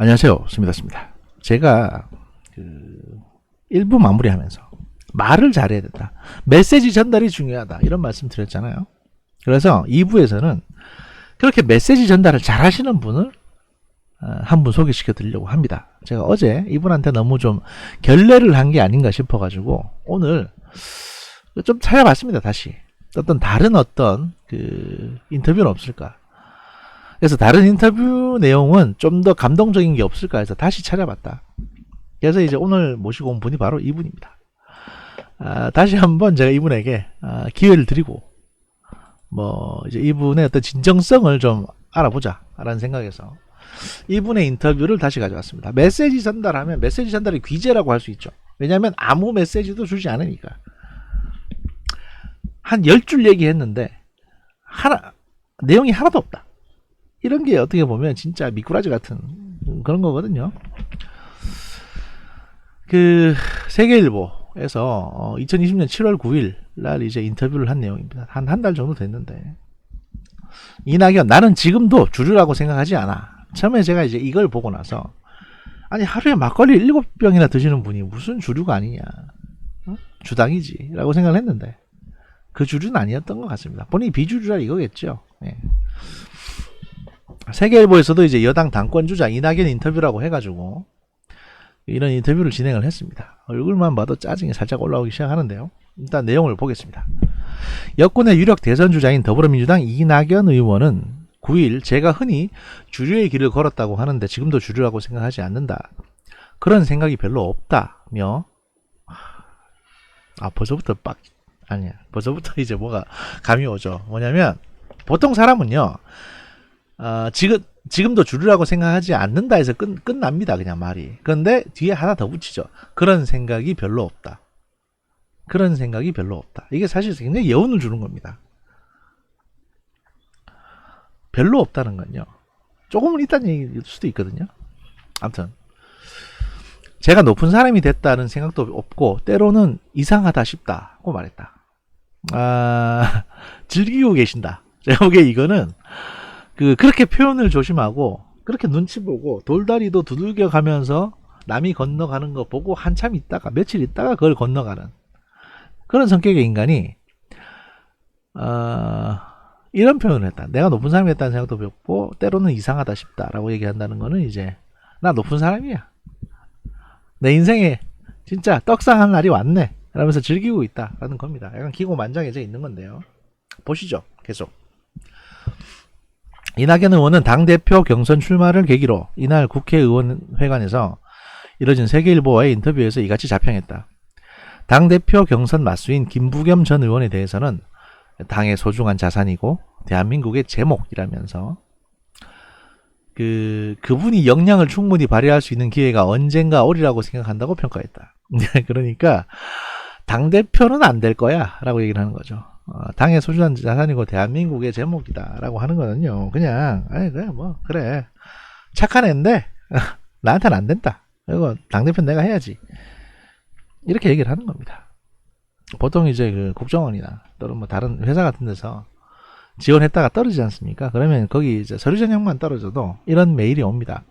안녕하세요. 스미다스입니다. 제가 그 1부 마무리하면서 말을 잘해야 된다. 메시지 전달이 중요하다. 이런 말씀 드렸잖아요. 그래서 2부에서는 그렇게 메시지 전달을 잘 하시는 분을 어, 한분 소개시켜 드리려고 합니다. 제가 어제 이분한테 너무 좀 결례를 한 게 아닌가 싶어 가지고 오늘 좀 찾아봤습니다. 다시. 어떤 다른 어떤 그 인터뷰는 없을까? 그래서 다른 인터뷰 내용은 좀 더 감동적인 게 없을까 해서 다시 찾아봤다. 그래서 이제 오늘 모시고 온 분이 바로 이분입니다. 아, 다시 한번 제가 이분에게 아, 기회를 드리고 뭐 이제 이분의 어떤 진정성을 좀 알아보자라는 생각에서 이분의 인터뷰를 다시 가져왔습니다. 메시지 전달하면 메시지 전달이 귀재라고 할 수 있죠. 왜냐하면 아무 메시지도 주지 않으니까. 한 열 줄 얘기했는데 하나 내용이 하나도 없다. 이런 게 어떻게 보면 진짜 미꾸라지 같은 그런 거거든요. 그 세계일보에서 어, 2020년 7월 9일 날 이제 인터뷰를 한 내용입니다. 한 한 달 정도 됐는데 이낙연 나는 지금도 주류라고 생각하지 않아. 처음에 제가 이제 이걸 보고 나서 아니 하루에 막걸리 7병이나 드시는 분이 무슨 주류가 아니냐. 어? 주당이지 라고 생각을 했는데 그 주류는 아니었던 것 같습니다. 본인이 비주류라 이거겠죠. 예. 세계일보에서도 이제 여당 당권 주자 이낙연 인터뷰라고 해가지고 이런 인터뷰를 진행을 했습니다. 얼굴만 봐도 짜증이 살짝 올라오기 시작하는데요. 일단 내용을 보겠습니다. 여권의 유력 대선 주자인 더불어민주당 이낙연 의원은 9일 제가 흔히 주류의 길을 걸었다고 하는데 지금도 주류라고 생각하지 않는다. 그런 생각이 별로 없다며 아 벌써부터 빡 아니야 벌써부터 이제 뭐가 감이 오죠. 뭐냐면 보통 사람은요 어, 지금 지금도 주류라고 생각하지 않는다 해서 끝, 끝납니다. 그냥 말이. 그런데 뒤에 하나 더 붙이죠. 그런 생각이 별로 없다. 그런 생각이 별로 없다. 이게 사실 굉장히 여운을 주는 겁니다. 별로 없다는 건요. 조금은 있다는 얘기일 수도 있거든요. 아무튼 제가 높은 사람이 됐다는 생각도 없고 때로는 이상하다 싶다고 말했다. 아 즐기고 계신다. 제가 보기에 이거는 그 그렇게 표현을 조심하고 그렇게 눈치 보고 돌다리도 두들겨 가면서 남이 건너가는 거 보고 한참 있다가 며칠 있다가 그걸 건너가는 그런 성격의 인간이 어, 이런 표현을 했다. 내가 높은 사람이 었다는 생각도 없고 때로는 이상하다 싶다라고 얘기한다는 거는 이제 나 높은 사람이야. 내 인생에 진짜 떡상한 날이 왔네. 라면서 즐기고 있다라는 겁니다. 약간 기고만장해져 있는 건데요. 보시죠. 계속. 이낙연 의원은 당대표 경선 출마를 계기로 이날 국회의원회관에서 이뤄진 세계일보와의 인터뷰에서 이같이 자평했다. 당대표 경선 맞수인 김부겸 전 의원에 대해서는 당의 소중한 자산이고 대한민국의 제목이라면서 그 그분이 역량을 충분히 발휘할 수 있는 기회가 언젠가 오리라고 생각한다고 평가했다. 그러니까 당 대표는 안 될 거야라고 얘기를 하는 거죠. 어, 당의 소중한 자산이고 대한민국의 제목이다라고 하는 거는요. 그냥 아니 그래 뭐 그래 착한 애인데 나한테는 안 된다. 이거 당 대표 내가 해야지. 이렇게 얘기를 하는 겁니다. 보통 이제 그 국정원이나 또는 뭐 다른 회사 같은 데서 지원했다가 떨어지지 않습니까? 그러면 거기 이제 서류 전형만 떨어져도 이런 메일이 옵니다.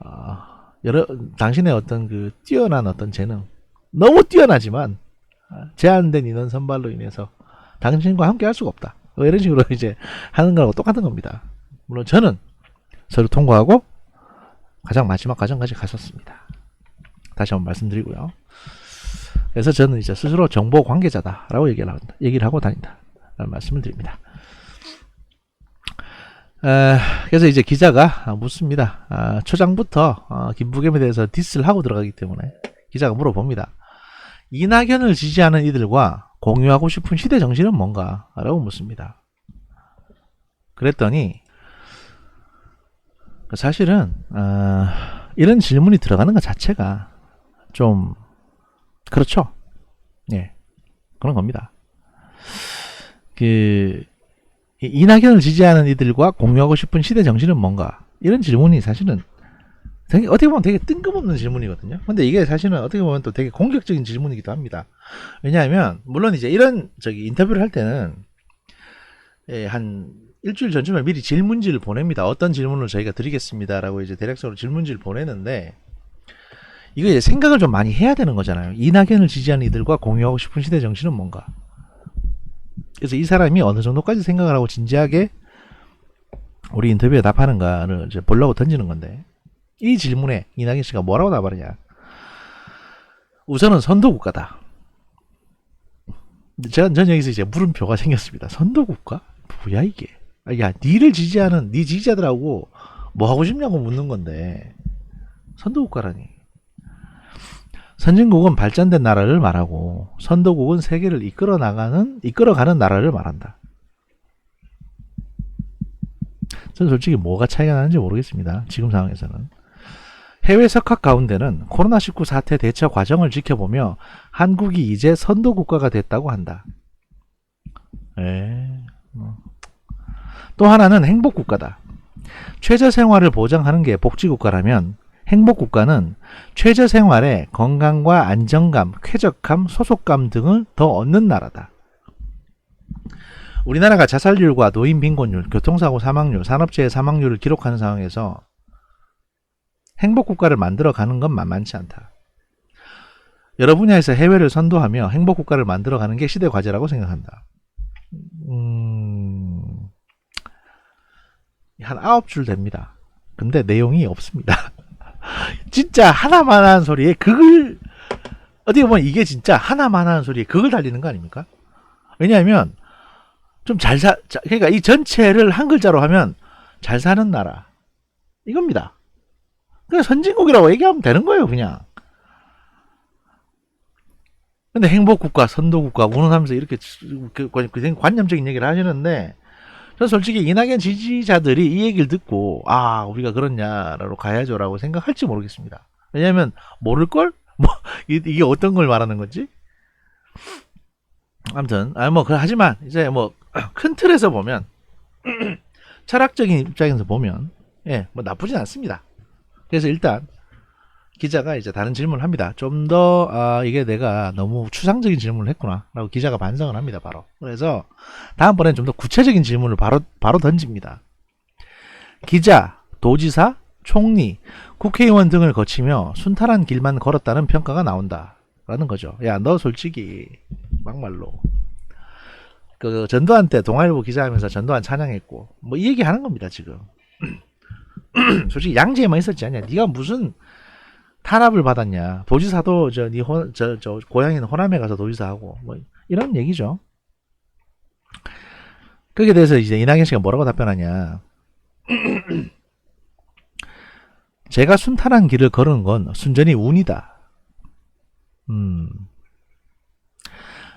어, 여러 당신의 어떤 그 뛰어난 어떤 재능 너무 뛰어나지만 제한된 인원 선발로 인해서 당신과 함께 할 수가 없다. 뭐 이런 식으로 이제 하는 거하고 똑같은 겁니다. 물론 저는 서류 통과하고 가장 마지막 과정까지 갔었습니다. 다시 한번 말씀드리고요. 그래서 저는 이제 스스로 정보 관계자다라고 얘기를, 한다, 얘기를 하고 다닌다. 라는 말씀을 드립니다. 에, 그래서 이제 기자가 묻습니다. 아, 초장부터 어, 김부겸에 대해서 디스를 하고 들어가기 때문에 기자가 물어봅니다. 이낙연을 지지하는 이들과 공유하고 싶은 시대 정신은 뭔가? 라고 묻습니다. 그랬더니 사실은 어, 이런 질문이 들어가는 것 자체가 좀 그렇죠. 예. 그런 겁니다. 그 이낙연을 지지하는 이들과 공유하고 싶은 시대 정신은 뭔가? 이런 질문이 사실은 되게 어떻게 보면 되게 뜬금없는 질문이거든요. 근데 이게 사실은 어떻게 보면 또 되게 공격적인 질문이기도 합니다. 왜냐하면 물론 이제 이런 저기 인터뷰를 할 때는 예, 한 일주일 전쯤에 미리 질문지를 보냅니다. 어떤 질문을 저희가 드리겠습니다라고 이제 대략적으로 질문지를 보내는데 이거 이제 생각을 좀 많이 해야 되는 거잖아요. 이낙연을 지지하는 이들과 공유하고 싶은 시대 정신은 뭔가. 그래서 이 사람이 어느 정도까지 생각을 하고 진지하게 우리 인터뷰에 답하는가를 이제 보려고 던지는 건데 이 질문에 이낙연 씨가 뭐라고 답하느냐. 우선은 선도국가다. 제가 전 여기서 이제 물음표가 생겼습니다. 선도국가? 뭐야 이게? 아, 야, 니를 지지하는 니 지지자들하고 뭐 하고 싶냐고 묻는 건데 선도국가라니. 선진국은 발전된 나라를 말하고 선도국은 세계를 이끌어 나가는 이끌어가는 나라를 말한다. 저는 솔직히 뭐가 차이가 나는지 모르겠습니다. 지금 상황에서는. 해외 석학 가운데는 코로나19 사태 대처 과정을 지켜보며 한국이 이제 선도 국가가 됐다고 한다. 에, 뭐. 또 하나는 행복 국가다. 최저 생활을 보장하는 게 복지 국가라면 행복 국가는 최저 생활에 건강과 안정감, 쾌적함, 소속감 등을 더 얻는 나라다. 우리나라가 자살률과 노인 빈곤율, 교통사고 사망률, 산업재해 사망률을 기록하는 상황에서 행복 국가를 만들어 가는 건 만만치 않다. 여러 분야에서 해외를 선도하며 행복 국가를 만들어 가는 게 시대 과제라고 생각한다. 음, 한 아홉 줄 됩니다. 근데 내용이 없습니다. 진짜 하나만 하는 소리에 그걸 어떻게 보면 이게 진짜 하나만 하는 소리에 그걸 달리는 거 아닙니까? 왜냐하면 좀 잘 사, 자, 그러니까 이 전체를 한 글자로 하면 잘 사는 나라 이겁니다. 그냥 선진국이라고 얘기하면 되는 거예요, 그냥. 근데 행복국가, 선도국가, 운운하면서 이렇게 그, 그, 그 관념적인 얘기를 하시는데, 저는 솔직히 이낙연 지지자들이 이 얘기를 듣고, 아, 우리가 그렇냐라고 가야죠라고 생각할지 모르겠습니다. 왜냐면, 모를걸? 뭐, 이- 이게 어떤 걸 말하는 건지? 아무튼, 아, 뭐, 그, 하지만, 이제 뭐, 큰 틀에서 보면, 철학적인 입장에서 보면, 예, 뭐 나쁘진 않습니다. 그래서 일단 기자가 이제 다른 질문을 합니다. 좀 더 아, 이게 내가 너무 추상적인 질문을 했구나라고 기자가 반성을 합니다. 바로. 그래서 다음번엔 좀 더 구체적인 질문을 바로 바로 던집니다. 기자, 도지사, 총리, 국회의원 등을 거치며 순탄한 길만 걸었다는 평가가 나온다라는 거죠. 야, 너 솔직히 막말로 그 전두환 때 동아일보 기자하면서 전두환 찬양했고 뭐 이 얘기 하는 겁니다 지금. 솔직히 양재에만 있었지 않냐. 네가 무슨 탄압을 받았냐. 도지사도 저 니저저 저 고향인 호남에 가서 도지사하고 뭐 이런 얘기죠. 거기에 대해서 이제 이낙연 씨가 뭐라고 답변하냐. 제가 순탄한 길을 걸은 건 순전히 운이다. 음.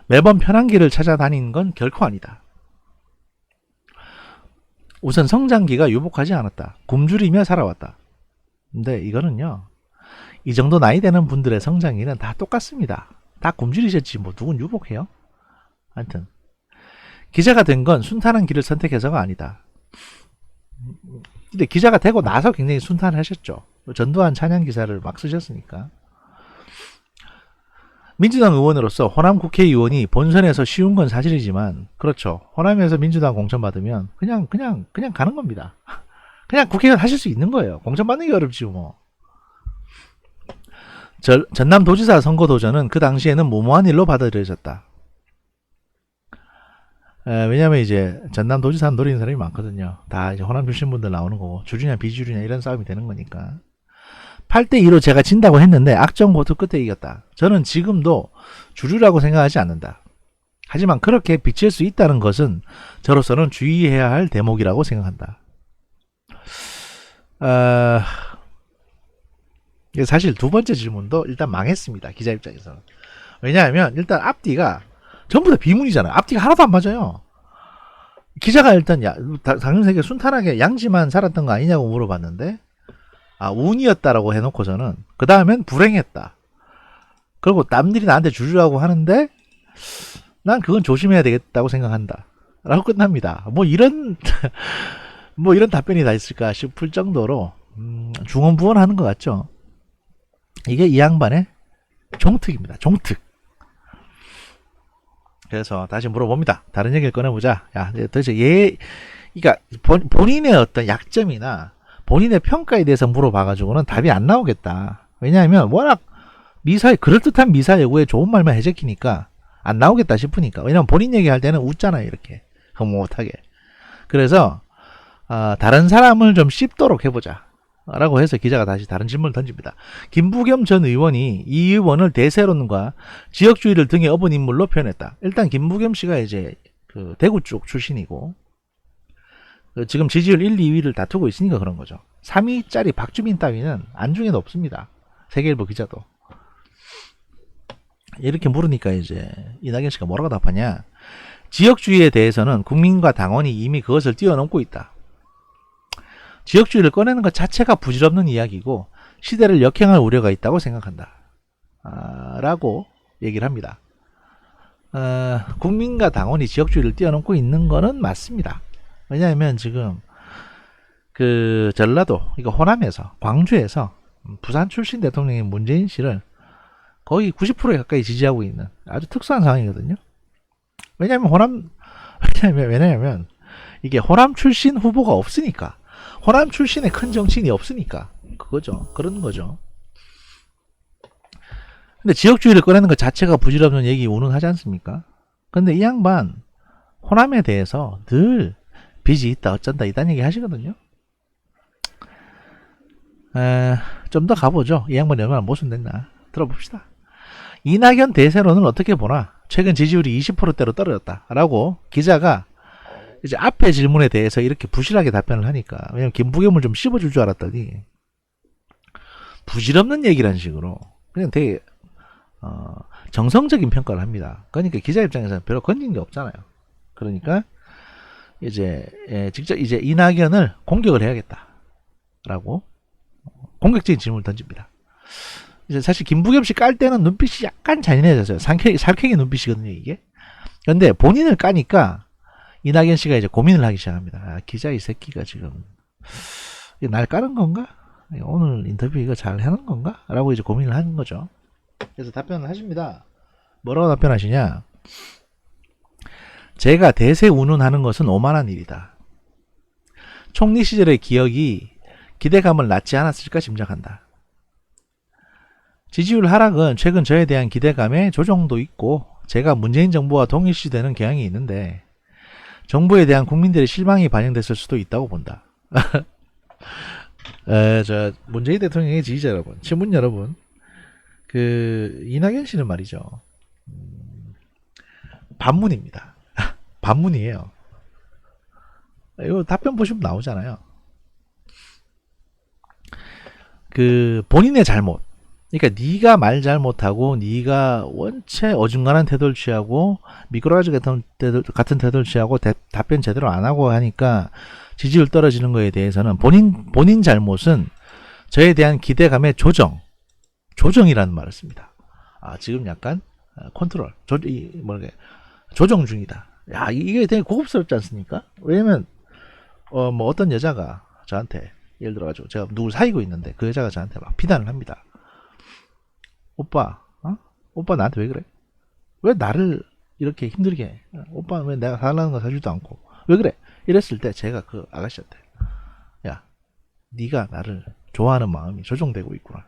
매번 편한 길을 찾아다닌 건 결코 아니다. 우선 성장기가 유복하지 않았다. 굶주리며 살아왔다. 근데 이거는요. 이 정도 나이 되는 분들의 성장기는 다 똑같습니다. 다 굶주리셨지 뭐 누군 유복해요? 하여튼 기자가 된 건 순탄한 길을 선택해서가 아니다. 근데 기자가 되고 나서 굉장히 순탄하셨죠. 전두환 찬양 기사를 막 쓰셨으니까. 민주당 의원으로서 호남 국회의원이 본선에서 쉬운 건 사실이지만 그렇죠. 호남에서 민주당 공천 받으면 그냥 그냥 그냥 가는 겁니다. 그냥 국회의원 하실 수 있는 거예요. 공천 받는 게 어렵지 뭐. 저- 전남 도지사 선거 도전은 그 당시에는 무모한 일로 받아들여졌다. 에, 왜냐면 이제 전남 도지사 노리는 사람이 많거든요. 다 이제 호남 출신 분들 나오는 거고 주주냐 비주주냐 이런 싸움이 되는 거니까. 8대2로 제가 진다고 했는데 악정 보트 끝에 이겼다. 저는 지금도 주류라고 생각하지 않는다. 하지만 그렇게 비칠 수 있다는 것은 저로서는 주의해야 할 대목이라고 생각한다. 아, 이게 사실 두 번째 질문도 일단 망했습니다. 기자 입장에서는. 왜냐하면 일단 앞뒤가 전부 다 비문이잖아요. 앞뒤가 하나도 안 맞아요. 기자가 일단 야, 다- 당신 세계 순탄하게 양지만 살았던 거 아니냐고 물어봤는데 아, 운이었다라고 해놓고 저는, 그 다음엔 불행했다. 그리고 남들이 나한테 주주라고 하는데, 난 그건 조심해야 되겠다고 생각한다. 라고 끝납니다. 뭐 이런, 뭐 이런 답변이 다 있을까 싶을 정도로, 음, 중언부언 하는 것 같죠. 이게 이 양반의 종특입니다. 종특. 그래서 다시 물어봅니다. 다른 얘기를 꺼내보자. 야, 도대체 얘, 그러니까 본, 본인의 어떤 약점이나 본인의 평가에 대해서 물어봐가지고는 답이 안 나오겠다. 왜냐하면 워낙 미사 그럴듯한 미사 여구에 좋은 말만 해제키니까 안 나오겠다 싶으니까. 왜냐면 본인 얘기할 때는 웃잖아요, 이렇게 흐뭇하게. 그래서 아, 다른 사람을 좀 씹도록 해보자. 라고 해서 기자가 다시 다른 질문을 던집니다. 김부겸 전 의원이 이 의원을 대세론과 지역주의를 등에 업은 인물로 표현했다. 일단 김부겸 씨가 이제 그 대구 쪽 출신이고 그 지금 지지율 1, 2위를 다투고 있으니까 그런 거죠. 3위짜리 박주민 따위는 안중에도 없습니다. 세계일보 기자도. 이렇게 물으니까 이제 이낙연 씨가 뭐라고 답하냐. 지역주의에 대해서는 국민과 당원이 이미 그것을 뛰어넘고 있다. 지역주의를 꺼내는 것 자체가 부질없는 이야기고 시대를 역행할 우려가 있다고 생각한다. 아, 라고 얘기를 합니다. 어, 국민과 당원이 지역주의를 뛰어넘고 있는 거는 맞습니다. 왜냐하면 지금 그 전라도, 이거 호남에서, 광주에서 부산 출신 대통령인 문재인 씨를 거의 90%에 가까이 지지하고 있는 아주 특수한 상황이거든요. 왜냐하면 호남, 왜냐하면, 왜냐하면 이게 호남 출신 후보가 없으니까. 호남 출신의 큰 정치인이 없으니까. 그거죠. 그런 거죠. 근데 지역주의를 꺼내는 것 자체가 부질없는 얘기 운운하지 않습니까? 근데 이 양반 호남에 대해서 늘 빚이 있다 어쩐다 이딴 얘기 하시거든요. 좀 더 가보죠. 이 양반이 얼마나 모순됐나 들어봅시다. 이낙연 대세론을 어떻게 보나? 최근 지지율이 20%대로 떨어졌다. 라고 기자가 이제 앞에 질문에 대해서 이렇게 부실하게 답변을 하니까 왜냐면 김부겸을 좀 씹어줄 줄 알았더니 부질없는 얘기란 식으로 그냥 되게 어, 정성적인 평가를 합니다. 그러니까 기자 입장에서는 별로 건진 게 없잖아요. 그러니까 이제 예, 직접 이제 이낙연을 공격을 해야겠다라고 공격적인 질문을 던집니다. 이제 사실 김부겸 씨 깔 때는 눈빛이 약간 잔인해졌어요. 살쾡이, 살쾡이 눈빛이거든요, 이게. 근데 본인을 까니까 이낙연 씨가 이제 고민을 하기 시작합니다. 아, 기자 이 새끼가 지금 날 까는 건가? 오늘 인터뷰 이거 잘 하는 건가? 라고 이제 고민을 하는 거죠. 그래서 답변을 하십니다. 뭐라고 답변하시냐? 제가 대세 운운하는 것은 오만한 일이다. 총리 시절의 기억이 기대감을 낳지 않았을까 짐작한다. 지지율 하락은 최근 저에 대한 기대감의 조정도 있고 제가 문재인 정부와 동일시되는 경향이 있는데 정부에 대한 국민들의 실망이 반영됐을 수도 있다고 본다. 에, 저 문재인 대통령의 지지자 여러분, 친문 여러분, 그 이낙연 씨는 말이죠. 음, 반문입니다. 반문이에요. 이거 답변 보시면 나오잖아요. 그 본인의 잘못. 그러니까 네가 말 잘못하고 네가 원체 어중간한 태도를 취하고 미꾸라지 같은 태도, 같은 태도를 취하고 대, 답변 제대로 안 하고 하니까 지지율 떨어지는 거에 대해서는 본인 본인 잘못은 저에 대한 기대감의 조정 조정이라는 말을 씁니다. 아 지금 약간 어, 컨트롤 조, 이, 뭐게 조정 중이다. 야 이게 되게 고급스럽지 않습니까? 왜냐면 어 뭐 어떤 여자가 저한테 예를 들어 가지고 제가 누굴 사귀고 있는데 그 여자가 저한테 막 비난을 합니다. 오빠, 어? 오빠 나한테 왜 그래? 왜 나를 이렇게 힘들게 해? 오빠 왜 내가 달라는 거 사주지도 않고 왜 그래? 이랬을 때 제가 그 아가씨한테 야, 네가 나를 좋아하는 마음이 조정되고 있구나.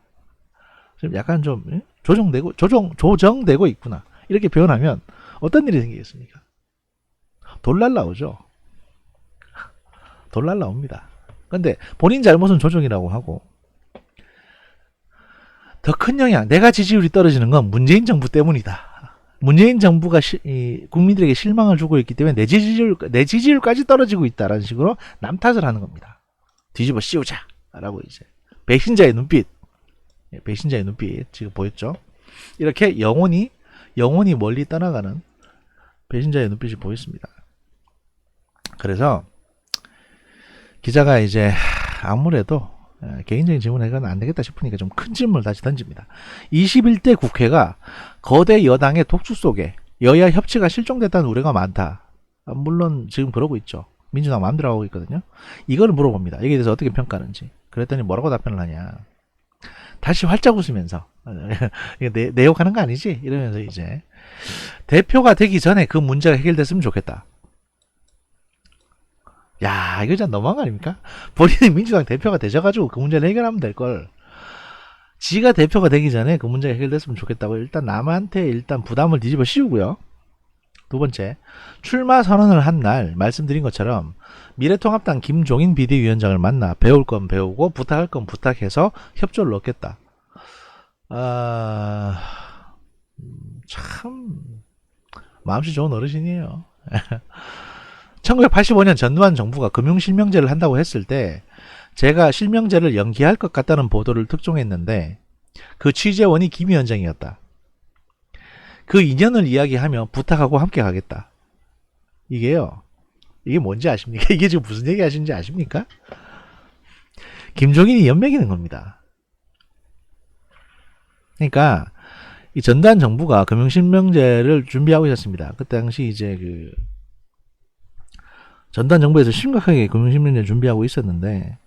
지금 약간 좀 예? 조정되고 조정 조정되고 있구나. 이렇게 표현하면 어떤 일이 생기겠습니까? 돌 날라오죠. 돌 날라옵니다. 근데 본인 잘못은 조정이라고 하고 더 큰 영향, 내가 지지율이 떨어지는 건 문재인 정부 때문이다. 문재인 정부가 시, 이, 국민들에게 실망을 주고 있기 때문에 내 지지율, 내 지지율까지 떨어지고 있다라는 식으로 남 탓을 하는 겁니다. 뒤집어 씌우자. 라고 이제. 배신자의 눈빛. 예, 배신자의 눈빛. 지금 보였죠? 이렇게 영혼이, 영혼이 멀리 떠나가는 배신자의 눈빛이 보였습니다. 그래서 기자가 이제 아무래도 예, 개인적인 질문에 이건 안 되겠다 싶으니까 좀 큰 질문을 다시 던집니다. 21대 국회가 거대 여당의 독주 속에 여야 협치가 실종됐다는 우려가 많다. 아, 물론 지금 그러고 있죠. 민주당 마음대로 하고 있거든요. 이걸 물어봅니다. 여기에 대해서 어떻게 평가하는지. 그랬더니 뭐라고 답변을 하냐. 다시 활짝 웃으면서 내, 내 욕하는 거 아니지? 이러면서 이제 대표가 되기 전에 그 문제가 해결됐으면 좋겠다. 야, 이거 진짜 너무한 거 아닙니까? 본인이 민주당 대표가 되셔가지고 그 문제를 해결하면 될 걸. 지가 대표가 되기 전에 그 문제가 해결됐으면 좋겠다고 일단 남한테 일단 부담을 뒤집어 씌우고요. 두 번째, 출마 선언을 한 날 말씀드린 것처럼 미래통합당 김종인 비대위원장을 만나 배울 건 배우고 부탁할 건 부탁해서 협조를 넣겠다. 아, 음, 참 마음씨 좋은 어르신이에요. 1985년 전두환 정부가 금융실명제를 한다고 했을 때 제가 실명제를 연기할 것 같다는 보도를 특종했는데 그 취재원이 김 위원장이었다. 그 인연을 이야기하며 부탁하고 함께 가겠다. 이게요. 이게 뭔지 아십니까? 이게 지금 무슨 얘기 하시는지 아십니까? 김종인이 연맥이는 겁니다. 그러니까 이 전두환 정부가 금융실명제를 준비하고 있었습니다. 그때 당시 이제 그 전두환 정부에서 심각하게 금융실명제 준비하고 있었는데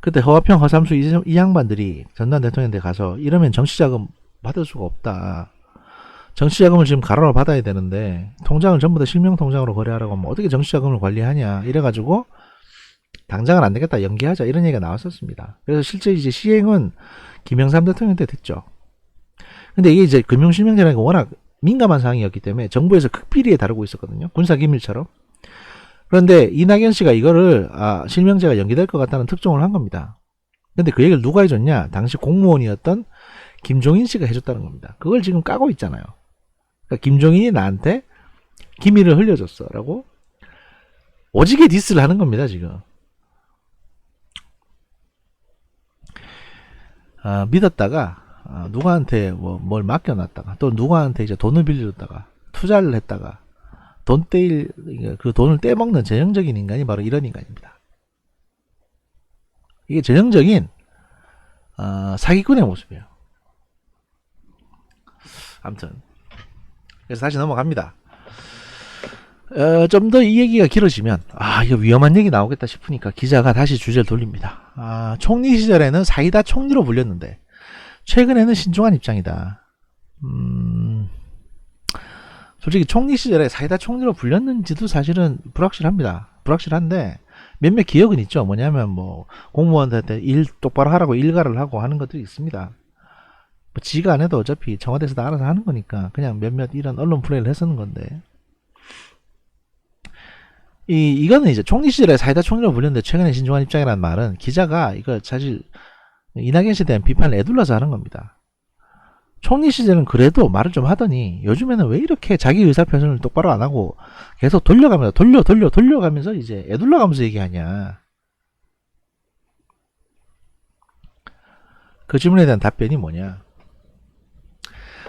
그때 허화평, 허삼수 이, 이 양반들이 전두환 대통령한테 가서 이러면 정치자금 받을 수가 없다. 정치자금을 지금 가로로 받아야 되는데 통장을 전부 다 실명통장으로 거래하라고 하면 어떻게 정치자금을 관리하냐 이래가지고 당장은 안 되겠다 연기하자 이런 얘기가 나왔었습니다. 그래서 실제 이제 시행은 김영삼 대통령 때 됐죠. 근데 이게 이제 금융실명제라는 게 워낙 민감한 사항이었기 때문에 정부에서 극비리에 다루고 있었거든요. 군사기밀처럼. 그런데 이낙연 씨가 이거를 아, 실명제가 연기될 것 같다는 특종을 한 겁니다. 근데 그 얘기를 누가 해줬냐? 당시 공무원이었던 김종인 씨가 해줬다는 겁니다. 그걸 지금 까고 있잖아요. 그러니까 김종인이 나한테 기밀을 흘려줬어라고 오지게 디스를 하는 겁니다 지금. 아, 믿었다가 아, 누구한테 뭐 뭘 맡겨놨다가 또 누구한테 이제 돈을 빌려줬다가 투자를 했다가 돈 떼일 그 돈을 떼먹는 전형적인 인간이 바로 이런 인간입니다. 이게 전형적인 어, 사기꾼의 모습이에요. 아무튼 그래서 다시 넘어갑니다. 어, 좀 더 이 얘기가 길어지면 아 이거 위험한 얘기 나오겠다 싶으니까 기자가 다시 주제를 돌립니다. 아, 총리 시절에는 사이다 총리로 불렸는데 최근에는 신중한 입장이다. 음, 솔직히 총리 시절에 사이다 총리로 불렸는지도 사실은 불확실합니다. 불확실한데 몇몇 기억은 있죠. 뭐냐면 뭐 공무원한테 일 똑바로 하라고 일가를 하고 하는 것들이 있습니다. 뭐 지가 안 해도 어차피 청와대에서 다 알아서 하는 거니까 그냥 몇몇 이런 언론 플레이를 했었는 건데 이 이거는 이제 총리 시절에 사이다 총리로 불렸는데 최근에 신중한 입장이라는 말은 기자가 이거 사실 이낙연 씨에 대한 비판을 애둘러서 하는 겁니다. 총리 시절은 그래도 말을 좀 하더니 요즘에는 왜 이렇게 자기 의사 표현을 똑바로 안 하고 계속 돌려가면서 돌려 돌려 돌려가면서 이제 애둘러가면서 얘기하냐. 그 질문에 대한 답변이 뭐냐.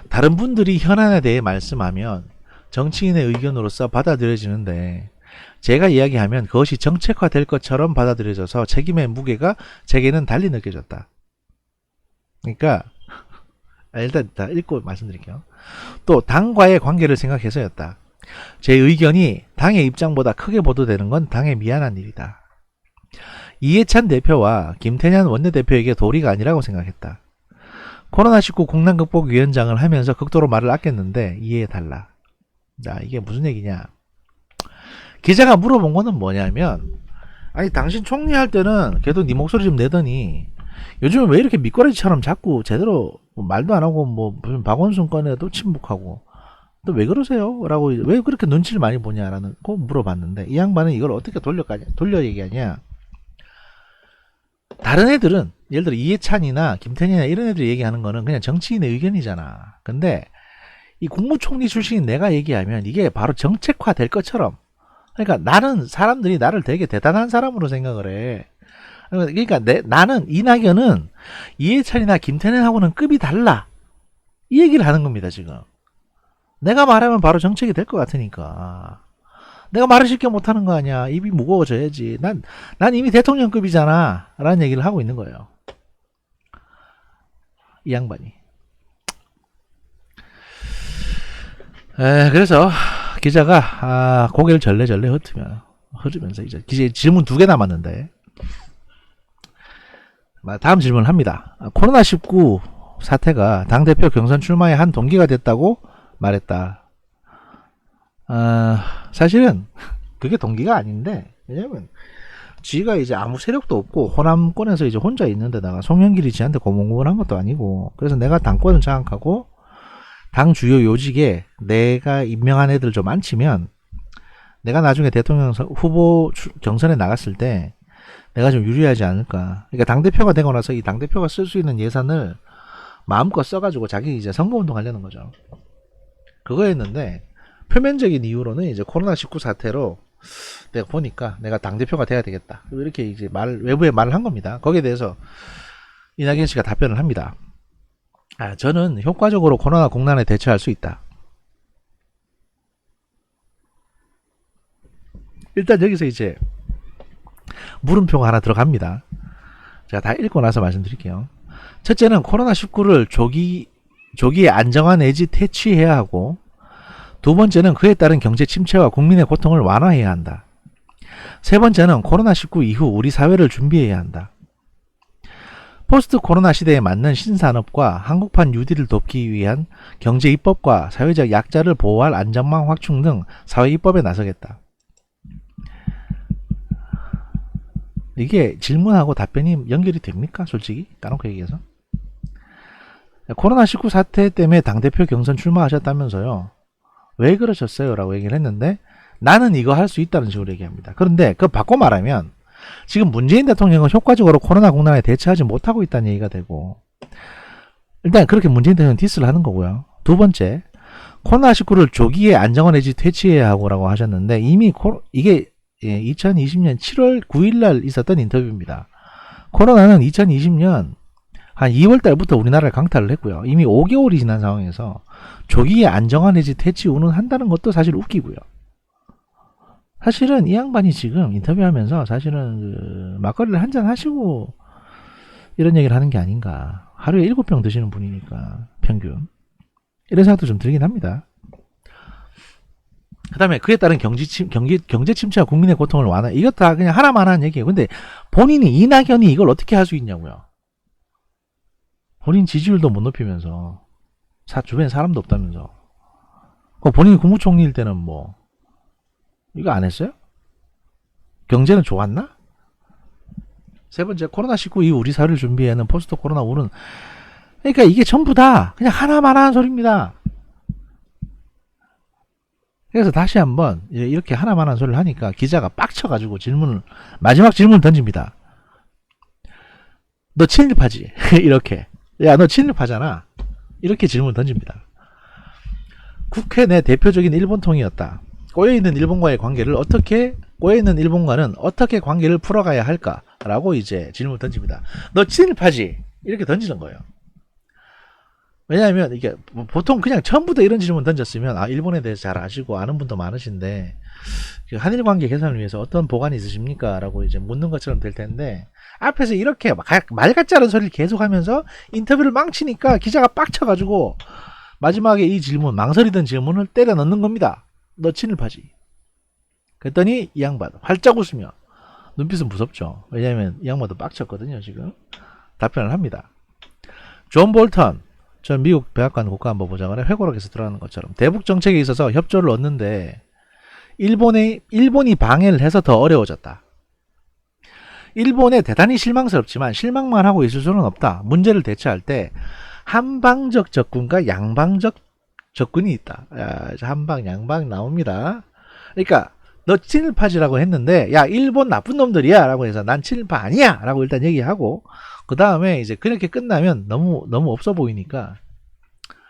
다른 분들이 현안에 대해 말씀하면 정치인의 의견으로서 받아들여지는데 제가 이야기하면 그것이 정책화될 것처럼 받아들여져서 책임의 무게가 제게는 달리 느껴졌다. 그러니까 아, 일단 다 읽고 말씀드릴게요. 또 당과의 관계를 생각해서였다. 제 의견이 당의 입장보다 크게 보도되는 건 당에 미안한 일이다. 이해찬 대표와 김태년 원내대표에게 도리가 아니라고 생각했다. 코로나19 국난극복위원장을 하면서 극도로 말을 아꼈는데 이해해달라. 자, 이게 무슨 얘기냐. 기자가 물어본 거는 뭐냐면, 아니, 당신 총리할 때는 걔도 네 목소리 좀 내더니, 요즘에 왜 이렇게 밑거리처럼 자꾸 제대로 뭐 말도 안 하고 뭐 무슨 박원순 꺼내도 침묵하고 또 왜 그러세요? 라고 왜 그렇게 눈치를 많이 보냐라는 거 물어봤는데 이 양반은 이걸 어떻게 돌려가냐 돌려 얘기하냐. 다른 애들은 예를 들어 이해찬이나 김태년이나 이런 애들이 얘기하는 거는 그냥 정치인의 의견이잖아. 근데 이 국무총리 출신인 내가 얘기하면 이게 바로 정책화 될 것처럼. 그러니까 나는 사람들이 나를 되게 대단한 사람으로 생각을 해 그러니까 내, 나는 이낙연은 이해찬이나 김태년하고는 급이 달라. 이 얘기를 하는 겁니다 지금. 내가 말하면 바로 정책이 될 것 같으니까. 내가 말을 쉽게 못하는 거 아니야. 입이 무거워져야지. 난, 난 이미 대통령급이잖아. 라는 얘기를 하고 있는 거예요. 이 양반이. 에, 그래서 기자가 아, 고개를 절레절레 흩으면 흐르면서 이제 기자 질문 두 개 남았는데 다음 질문을 합니다. 코로나19 사태가 당대표 경선 출마의 한 동기가 됐다고 말했다. 어, 사실은 그게 동기가 아닌데 왜냐면 지가 이제 아무 세력도 없고 호남권에서 이제 혼자 있는데다가 송영길이 지한테 고문고문한 것도 아니고 그래서 내가 당권을 장악하고 당 주요 요직에 내가 임명한 애들 좀 앉히면 내가 나중에 대통령 선- 후보 주- 경선에 나갔을 때 내가 좀 유리하지 않을까. 그러니까 당대표가 되고 나서 이 당대표가 쓸 수 있는 예산을 마음껏 써가지고 자기 이제 선거운동 하려는 거죠. 그거였는데 표면적인 이유로는 이제 코로나19 사태로 내가 보니까 내가 당대표가 돼야 되겠다. 이렇게 이제 말, 외부에 말을 한 겁니다. 거기에 대해서 이낙연 씨가 답변을 합니다. 아, 저는 효과적으로 코로나 공난에 대처할 수 있다. 일단 여기서 이제 물음표가 하나 들어갑니다. 제가 다 읽고 나서 말씀드릴게요. 첫째는 코로나19를 조기, 조기에 안정화 내지 퇴치해야 하고, 두 번째는 그에 따른 경제 침체와 국민의 고통을 완화해야 한다. 세 번째는 코로나19 이후 우리 사회를 준비해야 한다. 포스트 코로나 시대에 맞는 신산업과 한국판 뉴딜을 돕기 위한 경제 입법과 사회적 약자를 보호할 안전망 확충 등 사회 입법에 나서겠다. 이게 질문하고 답변이 연결이 됩니까? 솔직히? 까놓고 얘기해서? 코로나19 사태 때문에 당대표 경선 출마하셨다면서요. 왜 그러셨어요? 라고 얘기를 했는데 나는 이거 할 수 있다는 식으로 얘기합니다. 그런데 그 바꿔 말하면 지금 문재인 대통령은 효과적으로 코로나 공난에 대처하지 못하고 있다는 얘기가 되고 일단 그렇게 문재인 대통령 디스를 하는 거고요. 두 번째 코로나19를 조기에 안정화 내지 퇴치해야 하고라고 하셨는데 이미 코, 이게 예, 2020년 7월 9일 날 있었던 인터뷰입니다. 코로나는 2020년 한 2월 달부터 우리나라를 강타를 했고요. 이미 5개월이 지난 상황에서 조기에 안정화 내지 퇴치 운운 한다는 것도 사실 웃기고요. 사실은 이 양반이 지금 인터뷰하면서 사실은 그 막걸리를 한 잔 하시고 이런 얘기를 하는 게 아닌가. 하루에 7병 드시는 분이니까 평균. 이런 생각도 좀 들긴 합니다. 그 다음에 그에 따른 경제, 침, 경기, 경제 침체와 국민의 고통을 완화. 이것 다 그냥 하나만 하는 얘기예요. 근데 본인이, 이낙연이 이걸 어떻게 할 수 있냐고요. 본인 지지율도 못 높이면서, 사, 주변에 사람도 없다면서. 그 본인이 국무총리일 때는 뭐, 이거 안 했어요? 경제는 좋았나? 세 번째, 코로나19 이후 우리 사회를 준비하는 포스트 코로나 우는, 그러니까 이게 전부 다 그냥 하나만 하는 소리입니다. 그래서 다시 한번 이렇게 하나만 한 소리를 하니까 기자가 빡쳐가지고 질문을 마지막 질문 던집니다. 너 친일파지? 이렇게 야 너 친일파잖아. 이렇게 질문 던집니다. 국회 내 대표적인 일본통이었다. 꼬여있는 일본과의 관계를 어떻게 꼬여있는 일본과는 어떻게 관계를 풀어가야 할까라고 이제 질문 던집니다. 너 친일파지? 이렇게 던지는 거예요. 왜냐하면 이게 뭐 보통 그냥 처음부터 이런 질문 던졌으면 아 일본에 대해서 잘 아시고 아는 분도 많으신데 그 한일 관계 개선을 위해서 어떤 보관이 있으십니까?라고 이제 묻는 것처럼 될 텐데 앞에서 이렇게 막말 같지 않은 소리를 계속하면서 인터뷰를 망치니까 기자가 빡쳐가지고 마지막에 이 질문 망설이던 질문을 때려 넣는 겁니다. 너 친일파지? 그랬더니 이 양반 활짝 웃으며 눈빛은 무섭죠. 왜냐하면 이 양반도 빡쳤거든요 지금 답변을 합니다. 존 볼턴 전 미국 백악관 국가안보보좌관에 회고록에서 들어가는 것처럼 대북 정책에 있어서 협조를 얻는데 일본의 일본이 방해를 해서 더 어려워졌다. 일본에 대단히 실망스럽지만 실망만 하고 있을 수는 없다. 문제를 대처할 때 한방적 접근과 양방적 접근이 있다. 야, 한방 양방 나옵니다. 그러니까 너 친일파지라고 했는데 야 일본 나쁜 놈들이야 라고 해서 난 친일파 아니야 라고 일단 얘기하고 그 다음에 이제 그렇게 끝나면 너무 너무 없어 보이니까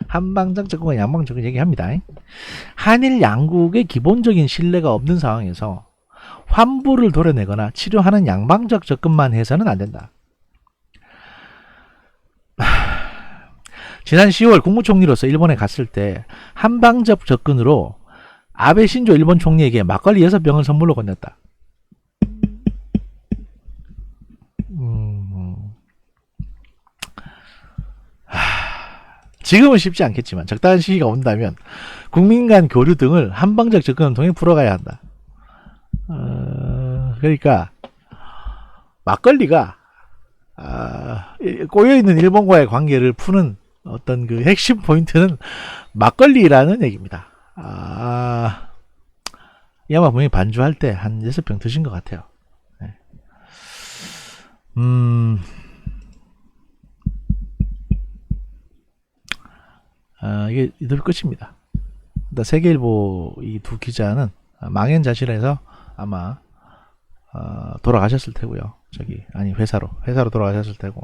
한방적 접근과 양방적 접근 얘기합니다. 한일 양국의 기본적인 신뢰가 없는 상황에서 환부를 도려내거나 치료하는 양방적 접근만 해서는 안 된다. 지난 10월 국무총리로서 일본에 갔을 때 한방적 접근으로 아베 신조 일본 총리에게 막걸리 6병을 선물로 건넸다. 음, 지금은 쉽지 않겠지만 적당한 시기가 온다면 국민 간 교류 등을 한방적 접근을 통해 풀어가야 한다. 어, 그러니까 막걸리가 아, 꼬여있는 일본과의 관계를 푸는 어떤 그 핵심 포인트는 막걸리라는 얘기입니다. 아, 이 아마 분명히 반주할 때 한 6병 드신 것 같아요. 네. 음, 아, 이게 이대로 끝입니다. 일단 세계일보 이 두 기자는 망연자실해서 아마 어, 돌아가셨을 테고요. 저기 아니 회사로 회사로 돌아가셨을 테고.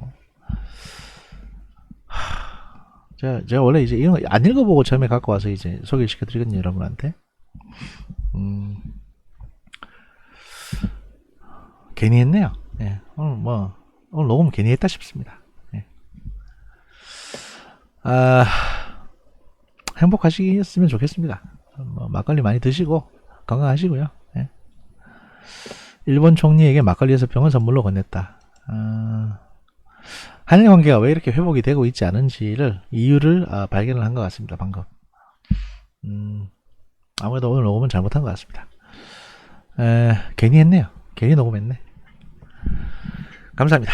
하, 제가 제가 원래 이제 이런 거 안 읽어보고 처음에 갖고 와서 이제 소개시켜 드리거든요 여러분한테. 음, 괜히 했네요. 예, 오늘 뭐 오늘 녹음 괜히 했다 싶습니다. 예. 아 행복하시겠으면 좋겠습니다. 뭐 막걸리 많이 드시고 건강하시고요. 예. 일본 총리에게 막걸리 6병을 선물로 건넸다. 아, 한일 관계가 왜 이렇게 회복이 되고 있지 않은지를 이유를 아, 발견을 한 것 같습니다. 방금. 음, 아무래도 오늘 녹음은 잘못한 것 같습니다. 에, 괜히 했네요. 괜히 녹음했네. 감사합니다.